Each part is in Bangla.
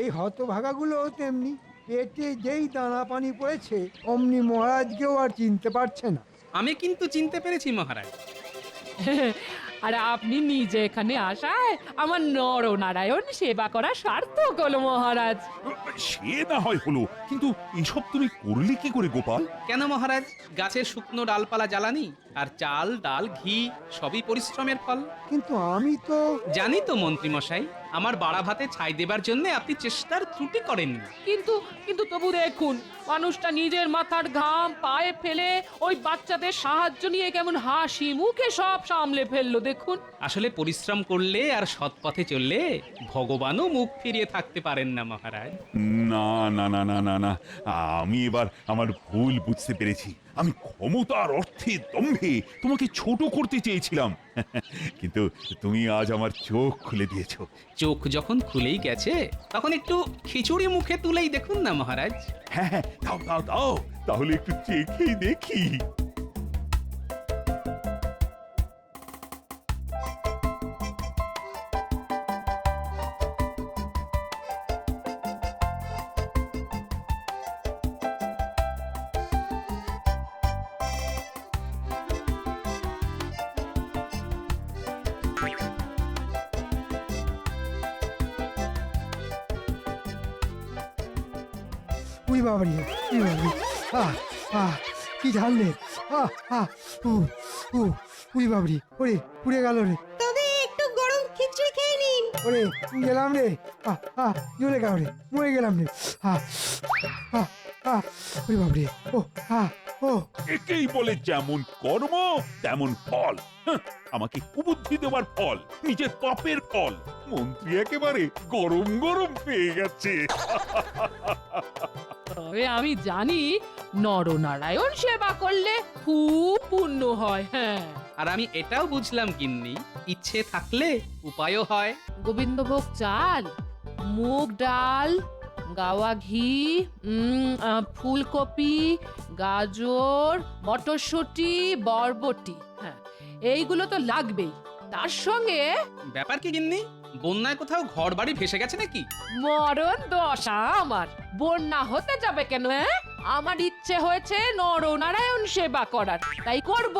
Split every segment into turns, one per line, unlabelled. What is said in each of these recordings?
এই হতভাগাগুলো তেমনি পেটে যেই দানা পানি পড়েছে অমনি মহারাজকেও আর চিনতে পারছে না।
আমি কিন্তু চিনতে পেরেছি মহারাজ।
আর আপনি নিজে এখানে আসায় আমার নরনারায়ণ সেবা করা সার্থক হলো মহারাজ।
সে না হয় হলো কিন্তু এসব তুমি করলে কি করে গোপাল?
কেন মহারাজ? গাছের শুকনো ডালপালা জ্বালানি আর চাল ডাল ঘি সবই পরিশ্রমের ফল।
কিন্তু আমি তো
জানি তো মন্ত্রী মশাই আমার বাড়া ভাতে ছাই দেবার জন্য আপনি চেষ্টার ত্রুটি করেননি।
কিন্তু কিন্তু তবু দেখুন মানুষটা নিজের মাথার ঘাম পায়ে ফেলে ওই বাচ্চাদের সাহায্য নিয়ে কেমন হাসি মুখে সব সামলে ফেলল দেখুন।
আসলে পরিশ্রম করলে আর সৎ পথে চললে ভগবানও মুখ ফিরিয়ে থাকতে পারেন না মহারাজ।
না না না না না না আমি এবার আমার ভুল বুঝতে পেরেছি। আমি ক্ষমতার অর্থে দম্ভে তোমাকে ছোট করতে চেয়েছিলাম। কিন্তু তুমি আজ আমার চোখ খুলে দিয়েছ।
চোখ যখন খুলেই গেছে তখন একটু খিচুড়ি মুখে তুলেই দেখুন না মহারাজ।
হ্যাঁ হ্যাঁ দাও দাও দাও তাহলে একটু চেখেই দেখি।
উই বাবারি উই বাবারি। আহ আহ কি ঝাললে আহ আহ উ উ উই বাবারি ওরে পুড়ে গেল রে।
তবে একটু গরম খিচুড়ি খেয়ে নিন।
ওরে গেলাম রে। আহ আহ জ্বলে গেল রে মরে গেলাম রে। আহ আহ আহ উই বাবারি ও আহ ও।
একেই বলে যেমন কর্ম তেমন ফল। আমাকে কুবুদ্ধি দেওয়ার ফল নিজের পাপের ফল। মন্ত্রী একেবারে গরম গরম পেয়ে গেছে।
তবে আমি জানি নরনারায়ণ সেবা করলে খুব পুণ্য হয় হ্যাঁ।
আর আমি এটাও বুঝলাম গিন্নি ইচ্ছে থাকলে উপায়ও হয়।
গোবিন্দভোগ চাল মুগ ডাল গাওয়া ঘি উম, আহ, ফুলকপি গাজর মটরশুঁটি বরবটি হ্যাঁ। এইগুলো তো লাগবেই। তার সঙ্গে
ব্যাপার কি গিন্নি? বন্যায় কোথাও ঘর বাড়ি ভেসে গেছে নাকি?
মরণ দশা আমার। বন্যা হতে যাবে কেন হ্যাঁ? আমার ইচ্ছে হয়েছে নরনারায়ণ সেবা করার। তাই করব।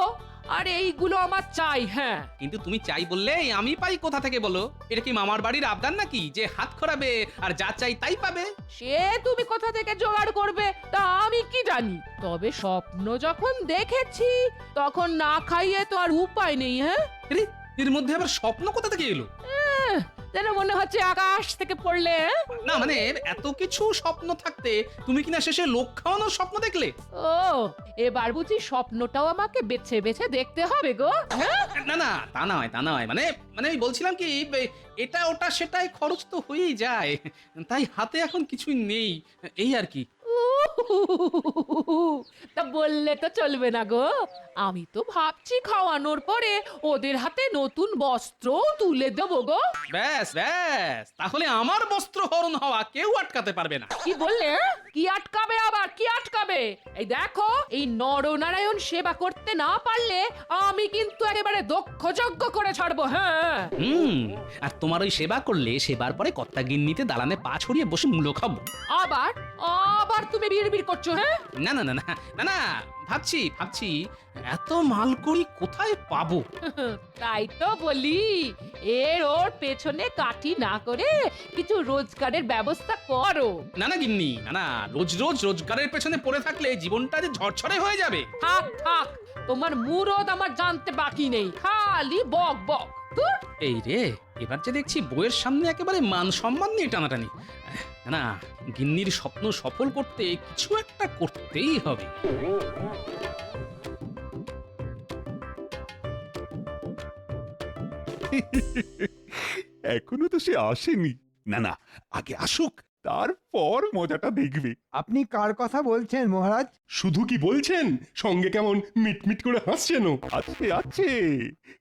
আর এইগুলো আমার চাই হ্যাঁ।
কিন্তু তুমি চাই বললে আমি পাই কোথা থেকে বলো? এটা কি মামার বাড়ির আবদার নাকি? যে হাত খরাবে আর যা চাই তাই পাবে?
সে তুমি কোথা থেকে জোগাড় করবে তা আমি কি জানি। তবে স্বপ্ন যখন দেখেছি তখন না খাইয়ে তো আর উপায় নেই হ্যাঁ?
আরে, এর মধ্যে আবার স্বপ্ন কোথা থেকে এলো?
আহ, যেন মনে হচ্ছে আকাশ থেকে পড়লে হ্যাঁ?
না মানে এত কিছু স্বপ্ন থাকতে তুমি কিনা শেষে লোক খাওয়ানোর স্বপ্ন দেখলে
ও এবার বুঝি স্বপ্নটাও আমাকে বেছে বেছে দেখতে হবে গো হ্যাঁ
না না তা নয় তা নয় মানে মানে আমি বলছিলাম কি এটা ওটা সেটাই খরচ তো হয়েই যায় তাই হাতে এখন কিছুই নেই এই আর কি।
তা বললে তো চলবে না গো। আমি তো ভাবছি খাওয়ানোর পরে ওদের হাতে নতুন বস্ত্র তুলে দেবো গো।
ব্যাস ব্যাস। তাহলে আমার বস্ত্র হরণ হওয়া কেউ আটকাতে পারবে না।
কি বললে? কি আটকাবে আবার? কি আটকাবে? এই দেখো এই নরনারায়ণ সেবা করতে না পারলে আমি কিন্তু একেবারে দক্ষ যজ্ঞ করে ছাড়বো হ্যাঁ।
হুম আর তোমার ওই সেবা করলে সেবার পরে কর্তা গিন্নিতে দালানে পা ছড়িয়ে বসে মূল্য খাব
আবার? আবার তুমি বিড়বিড় করছ হ্যাঁ?
না না না না। না না ভাবছি ভাবছি এত মালকড়ি কোথায় পাবো?
তাই তো বলি এর ওর পেছনে কাঠি না করে কিছু রোজগারের ব্যবস্থা করো।
না না গিন্নি না না রোজ রোজ রোজগারের পেছনে পড়ে থাকলে জীবনটা যে ঝরঝরে হয়ে যাবে।
থাক থাক তোমার মুরদ আমার জানতে বাকি নেই খালি বক বক। ধুর,
এই রে এবার যে দেখছি বইয়ের সামনে একেবারে মান সম্মান নিয়ে টানাটানি। না গিন্নির স্বপ্ন সফল করতে কিছু একটা করতেই হবে।
এখনও তো সে আসেনি। না না আগে আসুক তারপর মজাটা দেখবে।
আপনি কার কথা বলছেন মহারাজ?
শুধু কি বলছেন? সঙ্গে কেমন মিটমিট করে হাসছেনও?
আছে আছে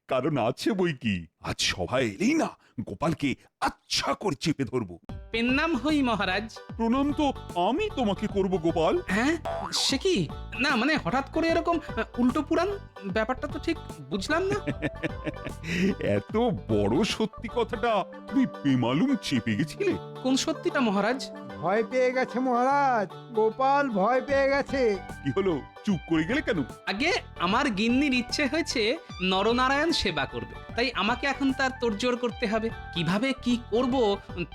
কারণ আছে বই কি? আজ সবাই এলেই না গোপালকে আচ্ছা করে চেপে ধরবো।
পেন নাম হই মহারাজ।
প্রণাম তো আমি তোমাকে করব গোপাল।
হ্যাঁ? সে কি? না মানে হঠাৎ করে এরকম উল্টো পুরান ব্যাপারটা তো ঠিক বুঝলাম না।
এত বড় সত্যি কথাটা তুমি বেমালুম চেপে গেছিলে।
কোন সত্যিটা মহারাজ?
ভয় পেয়ে গেছে মহারাজ। গোপাল ভয় পেয়ে গেছে।
কি হলো? চুপ করে গেলে কেন?
আগে আমার গিন্নির ইচ্ছে হয়েছে নরনারায়ণ সেবা করবে। তাই আমাকে এখন তার তোড়জোড় করতে হবে। কীভাবে কি করব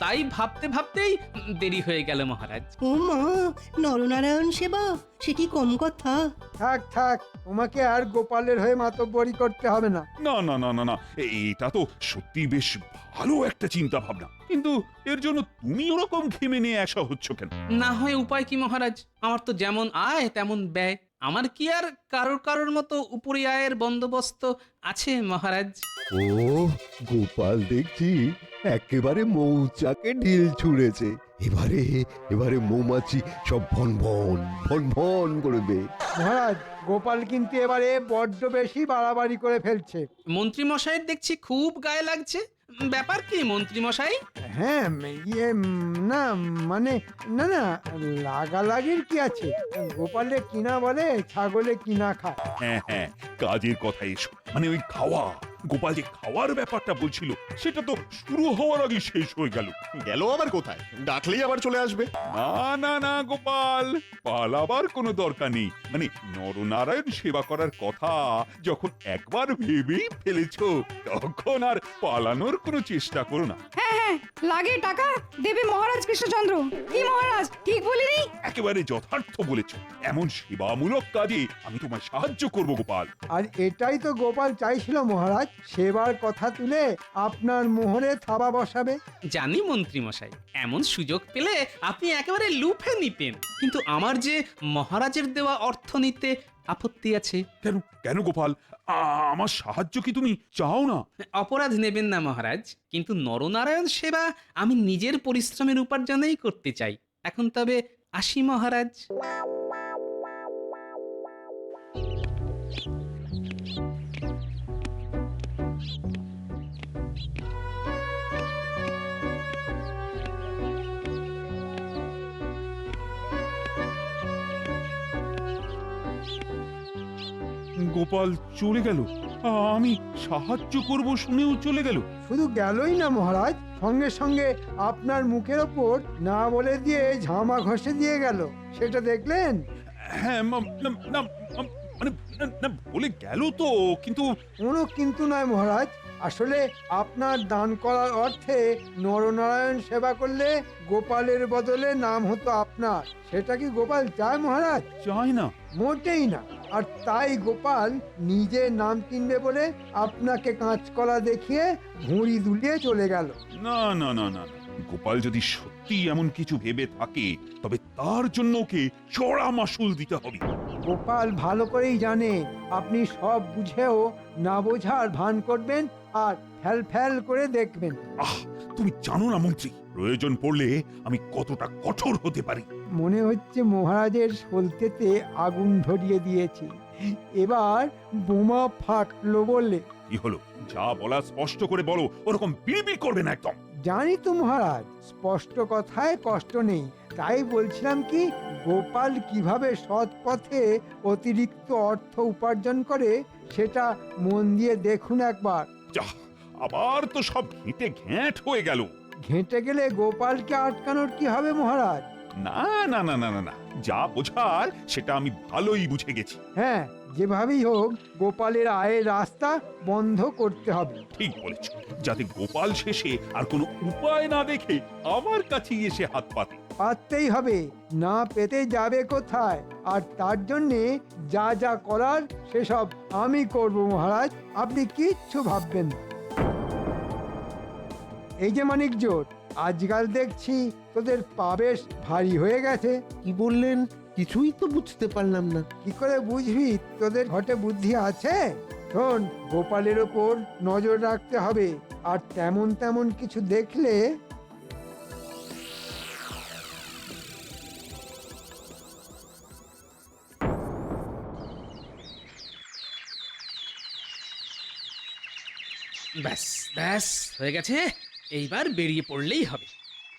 তাই ভাবতে ভাবতেই দেরি হয়ে গেল মহারাজ।
ও মা নরনারায়ণ সেবা? সে কি কম কথা?
থাক থাক তোমাকে আর গোপালের হয়ে মাতব্বরি করতে হবে না।
না না না না না এটা তো সত্যি বেশ ভালো একটা চিন্তা ভাবনা কিন্তু এর জন্য তুমি ওরকম ঘেমে নিয়ে আসা হচ্ছ কেন?
না হয় উপায় কি মহারাজ? আমার তো যেমন আয় তেমন ব্যয়। আমার কি আর কারোর কারোর মতো উপরি আয়ের বন্দোবস্ত আছে মহারাজ?
ও গোপাল দেখছি একেবারে মৌচাকে ঢিল ছুঁড়েছে। এবারে এবারে মৌমাছি সব ভন ভন ভন ভন করবে
মহারাজ গোপাল কিন্তু এবারে বড্ড বেশি বাড়াবাড়ি করে ফেলছে।
মন্ত্রী মশাইয়ের দেখছি খুব গায়ে লাগছে। ব্যাপার কি মন্ত্রী মশাই
হ্যাঁ ইয়ে না মানে না না লাগালাগির কি আছে? গোপালে কিনা বলে ছাগলে কিনা খায়।
হ্যাঁ হ্যাঁ কাজের কথা এসো। মানে ওই খাওয়া। গোপাল যে খাওয়ার ব্যাপারটা বলছিল সেটা তো শুরু হওয়ার আগে শেষ হয়ে গেল।
গেল আবার কোথায়? ডাকলেই আবার চলে আসবে।
না না না গোপাল পালাবার কোনো দরকার নেই। মানে নরনারায়ণ সেবা করার কথা যখন একবার ভেবেই ফেলেছো তখন আর পালানোর কোনো চেষ্টা করো না।
হ্যাঁ হ্যাঁ লাগে টাকা। দেবে মহারাজ কৃষ্ণচন্দ্র। কি মহারাজ ঠিক বলিনি?
একেবারে যথার্থ বলেছ। এমন সেবামূলক কাজে আমি তোমায় সাহায্য করব গোপাল।
আর এটাই তো গোপাল চাইছিল মহারাজ। সেবার কথা তুলে আপনার মোহরে থাবা বসাবে।
জানি মন্ত্রী মশাই এমন সুযোগ পেলে আপনি একেবারে লুফে নিতেন। কিন্তু আমার যে মহারাজের দেওয়া অর্থ নিতে আপত্তি আছে।
কেন কেন গোপাল? আ- আমার সাহায্য কি তুমি চাও না?
অপরাধ নেবেন না মহারাজ কিন্তু নরনারায়ণ সেবা আমি নিজের পরিশ্রমের উপার্জনেই করতে চাই। এখন তবে আসি মহারাজ।
গোপাল চলে গেল। আমি সাহায্য করব শুনেও চলে গেল।
শুধু গেলই না মহারাজ। সঙ্গে সঙ্গে আপনার মুখের ওপর না বলে দিয়ে ঝামা ঘষে দিয়ে গেল। সেটা দেখলেন?
হ্যাঁ মানে বলে গেল তো কিন্তু
কোনো কিন্তু নয় মহারাজ। আসলে আপনার দান করার অর্থে নরনারায়ণ সেবা করলে গোপালের বদলে নাম হতো আপনার। সেটা কি গোপাল চায় মহারাজ?
চাই না।
মোটেই না। আর তাই গোপাল নিজে নাম কিনবে বলে আপনাকে কাঁচকলা দেখিয়ে ভুঁড়ি দুলিয়ে চলে গেল।
না না না না না। গোপাল যদি সত্যি এমন কিছু ভেবে থাকে তবে তার জন্য ওকে চড়া মাসুল দিতে হবে।
গোপাল ভালো করেই জানে আপনি সব বুঝেও না বোঝার ভান করবেন আর ফ্যাল ফ্যাল করে দেখবেন।
আহ তুমি জানো না মন্ত্রী প্রয়োজন পড়লে আমি কতটা কঠোর হতে পারি।
মনে হচ্ছে মহারাজের সলতেতে আগুন ধরিয়ে দিয়েছে। এবার বোমা ফাটলো বললে
কি হলো? যা বলা স্পষ্ট করে বলো। ওরকম বিড়বিড় করবে না একদম।
জানি তো মহারাজ স্পষ্ট কথায় কষ্ট নেই। তাই বলছিলাম কি গোপাল কীভাবে সৎ পথে অতিরিক্ত অর্থ উপার্জন করে সেটা মন দিয়ে দেখুন একবার।
যা আবার তো সব ঘেঁটে ঘ্যাঁট হয়ে গেল।
ঘেঁটে গেলে গোপালকে আটকানোর কি হবে মহারাজ?
না না না না না না। যা বোঝার সেটা আমি ভালোই বুঝে গেছি।
হ্যাঁ যেভাবেই হোক গোপালের আয়ের রাস্তা বন্ধ করতে হবে।
ঠিক বলেছ। যাতে গোপাল শেষে আর কোনো উপায় না দেখে আমার কাছেই এসে হাত পাতে।
পারতেই হবে না পেতে যাবে কোথায়? আর তার জন্যে যা যা করার সেসব আমি করব মহারাজ। আপনি কিচ্ছু ভাববেন না। এই যে মানিক জোট আজকাল দেখছি তোদের পা বেশ ভারী হয়ে গেছে।
কি বললেন? কিছুই তো বুঝতে পারলাম না।
কি করে বুঝবি? তোদের ঘটে বুদ্ধি আছে? শোন গোপালের ওপর নজর রাখতে হবে আর তেমন তেমন কিছু দেখলে
ব্যাস ব্যাস হয়ে গেছে। এইবার বেরিয়ে পড়লেই হবে।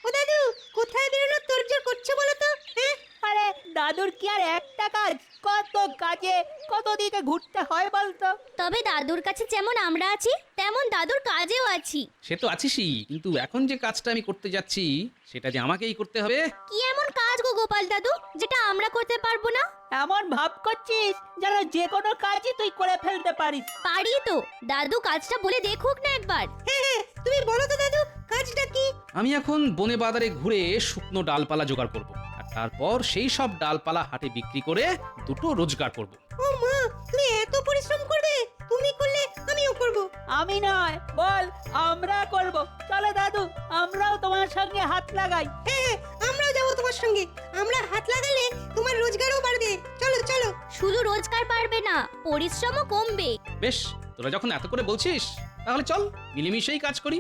ও দাদু কোথায় বেরোনোর তোরজোর করছে বলো তো হ্যাঁ
আরে দাদুর কি আর একটা কাজ কত কাজে কত দিকে ঘুরতে হয় বলতো?
তবে দাদুর কাছে যেমন আমরা আছি তেমন দাদুর কাজেও আছি।
সে তো আছিসই কিন্তু এখন যে কাজটা আমি করতে যাচ্ছি সেটা যে আমাকেই করতে হবে?
কি এমন কাজ গো গোপাল দাদু যেটা আমরা করতে পারব না?
এমন ভাব করছিস যেন যে কোনো কাজই তুই করে ফেলতে পারিস।
পারি তো দাদু কাজটা বলে দেখুক না একবার।
হ্যাঁ হ্যাঁ তুমি বলো তো দাদু কাজটা কি?
আমি এখন বনে বাজারে ঘুরে শুকনো ডালপালা জোগাড় করব। আর তারপর সেই সব ডালপালা হাটে বিক্রি করে দুটো রোজগার করব।
ও মা তুমি এত পরিশ্রম করবে? তুমি করলে আমিও করব।
আমি নয় বল আমরা করব। চলো দাদু আমরাও তোমার সঙ্গে হাত লাগাই।
হ্যাঁ হ্যাঁ আমরাও যাব তোমার সঙ্গে। আমরা হাত লাগালে তোমার রোজগারও বাড়বে। চলো চলো।
শুধু রোজগার পারবে না পরিশ্রমও কমবে।
বেশ তোরা যখন এত করে বলছিস তাহলে চল মিলেমিশেই কাজ করি।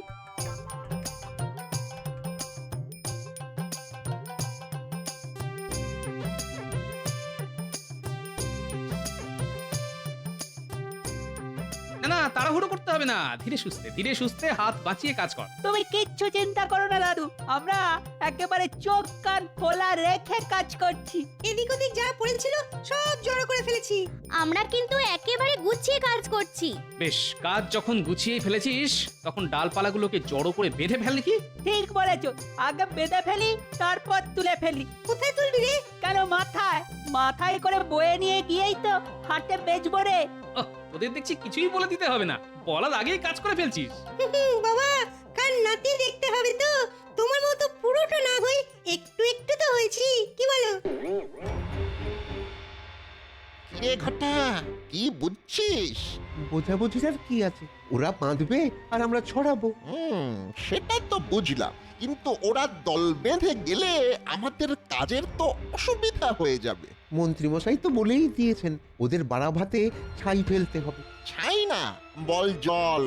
তাড়াহুড়ো করতে হবে না। ধীরে সুস্থে ধীরে সুস্থে হাত বাঁচিয়ে কাজ কর।
তুমি কিচ্ছু চিন্তা করো না দাদু। আমরা একেবারে চোখ কান খোলা রেখে কাজ করছি।
এদিক ওদিক যা পড়েছিল সব জড়ো করে ফেলেছি।
আমরা কিন্তু একেবারে গুছিয়ে কাজ করছি।
বেশ কাজ যখন গুছিয়ে ফেলেছিস তখন ডালপালাগুলোকে জড়ো করে বেঁধে ফেল দেখি।
ঠিক বলেছ। আগে বেঁধে ফেলি তারপর তুলে ফেলি।
কোথায় তুলবি রে?
কেন মাথায়? মাথায় করে বয়ে নিয়ে গিয়েই তো হাটে বেচবো রে।
তোদের দেখছি কিছুই বলে দিতে হবে না। বলার আগেই কাজ করে ফেলছিস।
বাবা কার নাতি দেখতে হবে তো। তোমার মতো পুরোটা না হই একটু একটু তো হয়েছি কি বলো?
রে ঘটা কি বুঝছিস?
বোঝাবুঝির আর কি আছে? ওরা বাঁধবে আর আমরা ছড়াবো।
হুম সেটা তো বুঝলাম। কিন্তু ওরা দল বেঁধে গেলে আমাদের কাজের তো অসুবিধা হয়ে যাবে।
মন্ত্রীমশাই তো বলেই দিয়েছেন ওদের বাড়া ভাতে ছাই ফেলতে হবে।
ছাই না বল জল।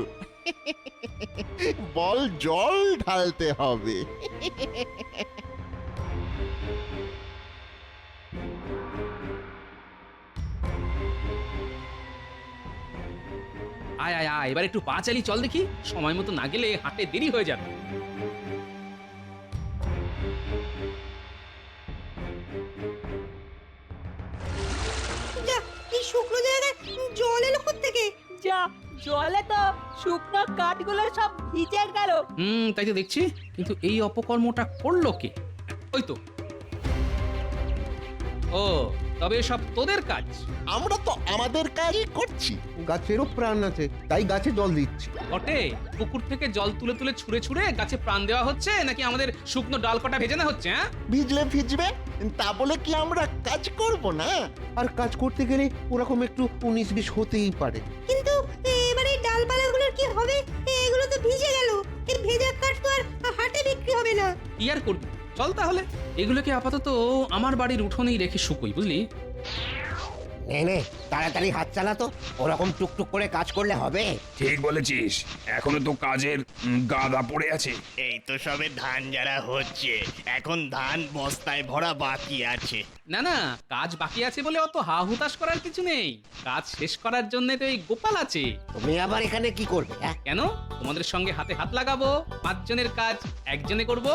বল জল ঢালতে হবে।
আয় আয় আয় এবার একটু পা চালি চল দেখি। সময় মতো না গেলে হাটে দেরি হয়ে যাবে।
শুকনো জায়গায় জল এলো থেকে
যা জলে তো শুকনো কাঠগুলো সব ভিজে গেল।
হুম তাই তো দেখছি। কিন্তু এই অপকর্মটা করল কে? ওই তো। ও তবে সব তোদের কাজ।
আমরা তো আমাদের কাজই করছি।
গাছেরও প্রাণ আছে তাই গাছে জল দিচ্ছি।
বটে পুকুর থেকে জল তুলে তুলে ছুঁড়ে ছুঁড়ে গাছে প্রাণ দেওয়া হচ্ছে নাকি আমাদের শুকনো ডাল কটা ভেজে না হচ্ছে হ্যাঁ?
ভিজলে ভিজবে তা বলে কি আমরা কাজ করব না?
আর কাজ করতে গেলে ওরকম একটু উনিশ বিশ হতেই পারে।
কিন্তু এবারে এই ডালপালাগুলোর কি হবে? এগুলো তো ভিজে গেল। এই ভেজা কাঠ তো আর হাটে বিক্রি হবে না।
কি আর করবি? চল তাহলে। এগুলোকে আপাতত আমার বাড়ির উঠোনেই রেখে শুকোই বুঝলি?
নে নে তাড়াতাড়ি হাত চালাতো ওরকম টুকটুক করে কাজ করলে হবে।
ঠিক বলেছিস। এখনও তো কাজের উম, গাদা পড়ে আছে।
এই তো সবে ধান যারা হচ্ছে। এখন ধান বস্তায় ভরা বাকি আছে।
না না কাজ বাকি আছে বলে অত হা হুতাশ করার কিছু নেই। কাজ শেষ করার জন্য তো এই গোপাল আছে।
তুমি আবার এখানে কি করবে হ্যাঁ?
কেন? তোমাদের সঙ্গে হাতে হাত লাগাবো? পাঁচজনের কাজ একজনে করব?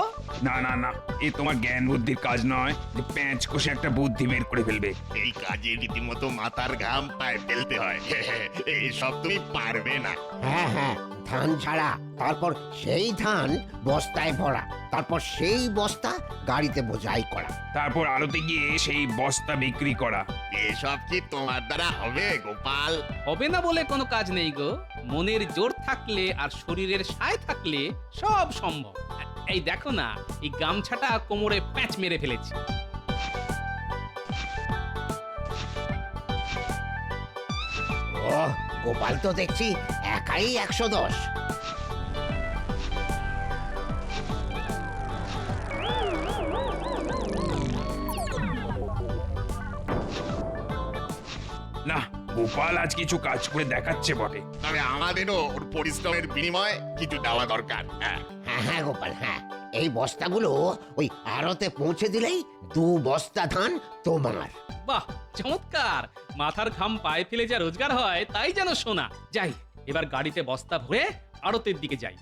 না না না এ তোমার জ্ঞান বুদ্ধির কাজ নয়। যে প্যাঁচ কষে একটা বুদ্ধি বের করে ফেলবে।
এই কাজে রীতিমতো মাথার ঘাম পায়ে ফেলতে হয়। এই সব তুমি পারবে না।
হ্যাঁ হ্যাঁ ধান ছাড়া তারপর সেই ধান বস্তায় ভরা তারপর সেই বস্তা গাড়িতে বোঝাই করা।
তারপর আলোতে গিয়ে সেই বস্তা বিক্রি করা।
এসব কি তোমার দ্বারা হবে গোপাল?
হবে না বলে কোনো কাজ নেই গো। মনের জোর থাকলে আর শরীরের সায় থাকলে সব সম্ভব। এই দেখো না এই গামছাটা কোমরে প্যাঁচ মেরে ফেলেছি।
গোপাল তো দেখছি একাই একশো দশ।
না গোপাল আজ কিছু কাজ করে দেখাচ্ছে বটে।
তবে আমাদেরও ওর পরিশ্রমের বিনিময়ে কিছু দেওয়া দরকার হ্যাঁ।
হ্যাঁ হ্যাঁ গোপাল হ্যাঁ। এই বস্তাগুলো ওই আড়তে পৌঁছে দিলেই দু বস্তা ধান তোমার।
বাহ চমৎকার! মাথার ঘাম পায়ে ফেলে যা রোজগার হয় তাই যেন শোনা। যাই এবার গাড়িতে বস্তা ভরে আড়তের দিকে যাই।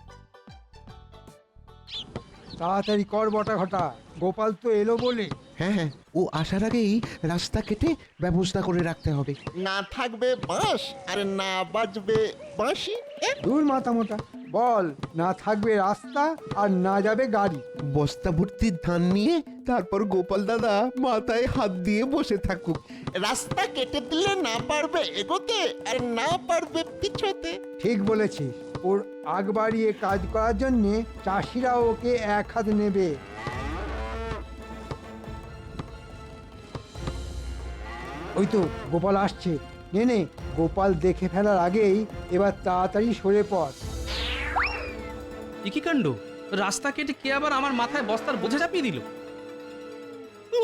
তাড়াতাড়ি কর বটা ঘটা গোপাল তো এলো বলে।
হ্যাঁ হ্যাঁ ও আসার আগেই রাস্তা কেটে ব্যবস্থা করে রাখতে হবে।
না থাকবে বাঁশ আর না বাজবে বাঁশি এ?
দূর মাথা মোটা বল না থাকবে রাস্তা আর না যাবে গাড়ি।
বস্তা ভর্তি ধান নিয়ে তারপর গোপাল দাদা মাথায় হাত দিয়ে বসে থাকুক।
রাস্তা কেটে দিলে না পারবে এগোতে আর না পারবে পিছোতে।
ঠিক বলেছিস। ওর আগ বাড়িয়ে কাজ করার জন্যে চাষিরা ওকে এক হাত নেবে। ওই তো গোপাল আসছে। নে নে গোপাল দেখে ফেলার আগেই এবার তাড়াতাড়ি সরে পড়।
এ কি কাণ্ড? রাস্তা কেটে কে আবার আমার মাথায় বস্তার বোঝা চাপিয়ে দিল?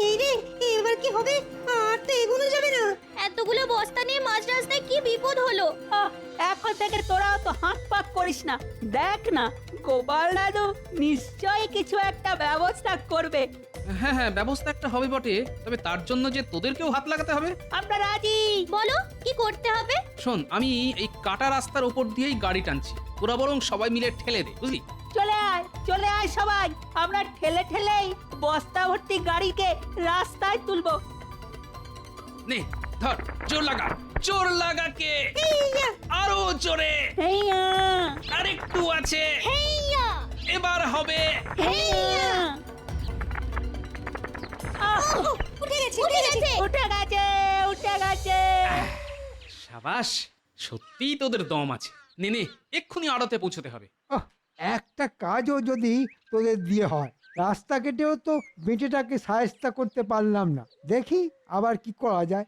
এই রে এবার কি হবে? আর তো এগুলো যাবে না।
এতগুলো বস্তা নিয়ে মাঝ রাস্তায় কি বিপদ হলো?
আহ, এখন থেকে তোরা তো হাত পাক করিস না। দেখ না গোপাল দাদু নিশ্চয়ই কিছু একটা ব্যবস্থা করবে।
হ্যাঁ হ্যাঁ ব্যবস্থা একটা হবে বটে। তবে তার জন্য যে তোদেরকেও হাত লাগাতে হবে।
আমরা রাজি।
বলো কি করতে হবে?
শোন আমি এই কাটা রাস্তার ওপর দিয়েই গাড়ি টানছি। তোরা বরং সবাই মিলে ঠেলে দে বুঝলি?
চলে আয় চলে আয় সবাই। আমরা ঠেলে ঠেলেই বস্তা ভর্তি গাড়িকে রাস্তায় তুলবো।
নে ধর জোর লাগা। জোর লাগা কে? আরও জোরে। আরেকটু আছে। এবার হবে।
উঠে গেছে
উঠে গেছে।
উঠে গেছে উঠে গেছে।
সাবাস সত্যিই তোদের দম আছে। নে নে এক্ষুনি আড়তে পৌঁছতে হবে।
আহ, একটা কাজও যদি তোদের দিয়ে হয় রাস্তা কেটেও তো বেটেটাকে সায়স্তা করতে পারলাম না। দেখি আবার কি করা যায়।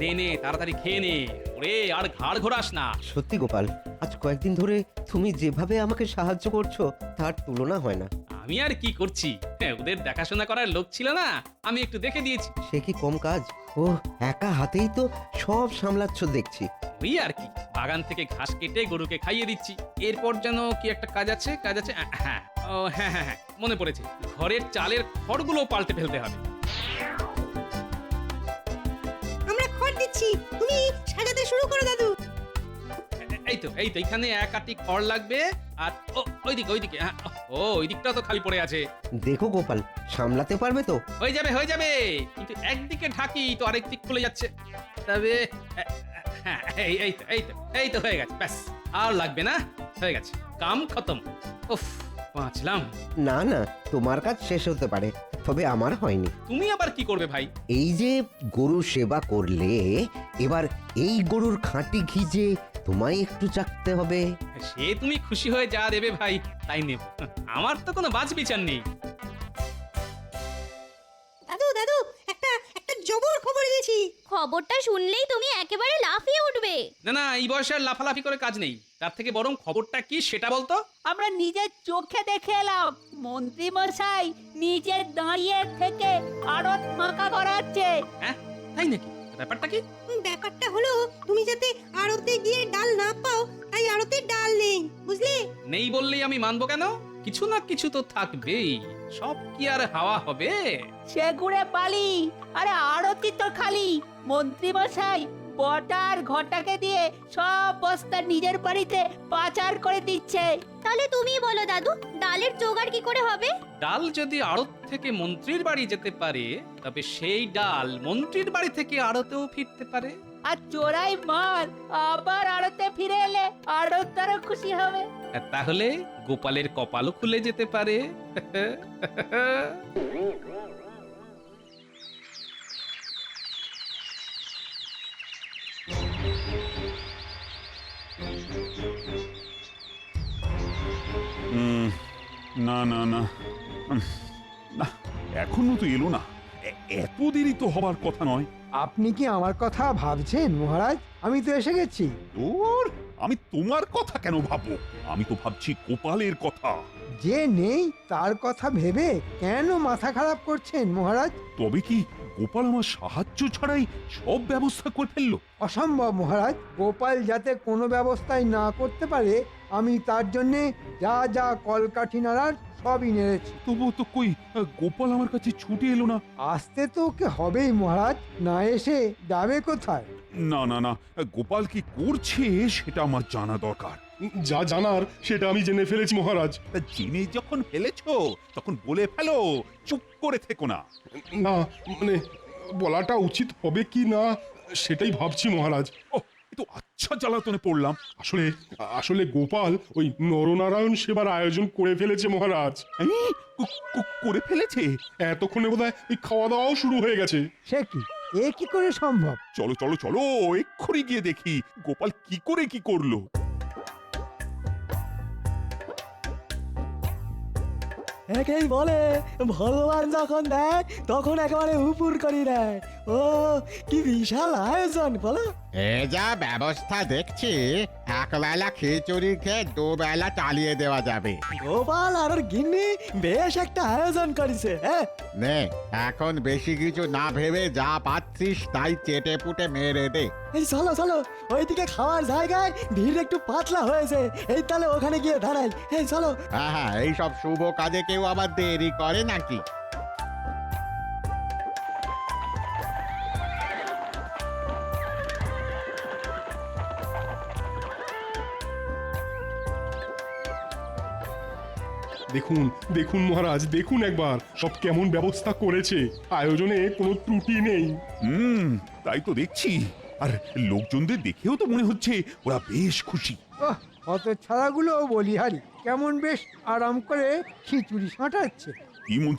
নে নে তাড়াতাড়ি খেয়ে নে। ওরে আর ঘাড় ঘোরাস না।
সত্যি গোপাল আজ কয়েকদিন ধরে তুমি যেভাবে আমাকে সাহায্য করছ তার তুলনা হয় না।
আমি আর কি করছি? হ্যাঁ, ওদের দেখাশোনা করার লোক ছিল না। আমি একটু দেখে দিয়েছি।
সে কি কম কাজ? ও একা হাতেই তো সব সামলাচ্ছ দেখছি।
ওই আর কি বাগান থেকে ঘাস কেটে গরুকে খাইয়ে দিচ্ছি। এরপর যেন কি একটা কাজ আছে? কাজ আছে? হ্যাঁ। ও হ্যাঁ হ্যাঁ হ্যাঁ মনে পড়েছে। ঘরের চালের খড়গুলো পাল্টে ফেলতে হবে।
আমরা খড় দিচ্ছি। তুমি সাজাতে শুরু করো দাদু।
এই তো এই তো এখানে এক আটি খড় লাগবে আর ও ওইদিকে ওইদিকে হ্যাঁ ও ওই দিকটা তো খালি পড়ে আছে।
দেখো গোপাল সামলাতে পারবে তো?
হয়ে যাবে হয়ে যাবে কিন্তু একদিকে ঢাকি তো আরেক দিক খুলে যাচ্ছে। তবে এ, হ্যাঁ এই এই তো এই তো এই তো হয়ে গেছে ব্যাস আর লাগবে না হয়ে গেছে কাম খতম। উফ বাঁচলাম।
না না তোমার কাজ শেষ হতে পারে তবে আমার হয়নি।
তুমি আবার কি করবে ভাই?
এই যে গরু সেবা করলে এবার এই গরুর খাঁটি ঘি যে তোমায় একটু চাকতে হবে।
সে তুমি খুশি হয়ে যা দেবে ভাই তাই নেব। আমার তো কোনো বাজ বিচার নেই।
দাদু দাদু একটা একটা জবর খবর দিয়েছি।
খবরটা শুনলেই তুমি একেবারে লাফিয়ে উঠবে।
না না এই বয়সে আর লাফালাফি করে কাজ নেই। তার থেকে বরং খবরটা কি সেটা বলতো?
আমরা নিজের চোখে দেখে এলাম। মন্ত্রী মশাই নিজের দাঁড়িয়ে থেকে আরও ফাঁকা করাচ্ছে।
হ্যাঁ তাই নাকি? ব্যাপারটা কি?
ব্যাপারটা হলো তুমি যাতে আড়তে গিয়ে ডাল না পাও তাই আড়তে ডাল নেই বুঝলে?
নেই বললেই আমি মানবো কেন? কিছু না কিছু তো থাকবেই সব কি আর হাওয়া হবে?
সে ঘুরে পালি আরে আরতি তো খালি মন্ত্রী মশাই বটার ঘটাকে দিয়ে সব বস্তা নিজের বাড়িতে পাচার করে দিচ্ছে।
তাহলে তুমি বলো দাদু ডালের জোগাড় কি করে হবে?
ডাল যদি আড়ত থেকে মন্ত্রীর বাড়ি যেতে পারে তবে সেই ডাল মন্ত্রীর বাড়ি থেকে আড়তেও ফিরতে পারে।
আর চোরাই মাল আবার আড়তে ফিরে এলে আড়ত তারা খুশি হবে।
আর তাহলে গোপালের কপালও খুলে যেতে পারে।
না না না। না এখনও তো এলো না। এত দেরি তো হবার কথা নয়।
আপনি কি আমার কথা ভাবছেন মহারাজ? আমি তো এসে গেছি।
আমি তোমার কথা কেন ভাববো? আমি তো ভাবছি গোপালের কথা।
যে নেই তার কথা ভেবে কেন মাথা খারাপ করছেন মহারাজ?
তবে কি গোপাল আমার সাহায্য ছাড়াই সব ব্যবস্থা করে ফেলল?
অসম্ভব মহারাজ। গোপাল যাতে কোনো ব্যবস্থাই না করতে পারে আমি তার জন্যে যা যা কলকাঠি নাড়ার সবই নেড়েছি।
তবুও তো কই আহ, গোপাল আমার কাছে ছুটে এলো না।
আসতে তো ওকে হবেই মহারাজ। না এসে যাবে কোথায়?
না না না গোপাল কি করছে সেটা আমার জানা দরকার।
যা জানার সেটা আমি জেনে ফেলেছি মহারাজ।
তা জেনে যখন ফেলেছো তখন বলে ফেলো চুপ করে থেকো না।
না মানে বলাটা উচিত হবে কি না সেটাই ভাবছি মহারাজ।
ও তো আচ্ছা জ্বালাতনে পড়লাম।
আসলে আসলে গোপাল ওই নরনারায়ণ সেবার আয়োজন করে ফেলেছে মহারাজ।
এই, কো- কো- করে ফেলেছে?
এতক্ষণে বোধহয় ওই খাওয়া দাওয়াও শুরু হয়ে গেছে।
সে কি? এ কি করে সম্ভব?
চলো চলো চলো, এক্ষুনি গিয়ে দেখি। গোপাল কি করে কি করল?
একেই বলে ভগবান যখন দেয় তখন একেবারে উপুর করি দেয়। ও কি বিশাল আয়োজন বলো।
এ যা ব্যবস্থা দেখছি একবেলা খিচুড়ি খেয়ে দুবেলা চালিয়ে দেওয়া যাবে।
গোপাল আর ওর গিন্নি বেশ একটা আয়োজন করেছে হ্যাঁ।
নে এখন বেশি কিছু না ভেবে যা পাচ্ছিস তাই চেটে পুটে মেরে দে।
এই চলো চলো ওইদিকে খাওয়ার জায়গায় ভিড় একটু পাতলা হয়েছে এই তাহলে ওখানে গিয়ে দাঁড়াই। এই চলো।
হ্যাঁ হ্যাঁ এইসব শুভ কাজে কেউ আবার দেরি করে নাকি?
দেখুন দেখুন মহারাজ দেখুন একবার সব কেমন ব্যবস্থা করেছে। আয়োজনে কোনো ত্রুটি নেই।
হুম তাই তো দেখছি। আর লোকজনদের দেখেও তো মনে হচ্ছে ওরা বেশ খুশি।
অত ছাড়াগুলো বলিহারি। কেমন বেশ আরাম করে খিচুড়ি সাঁটাচ্ছে।
কি মন্ত্রী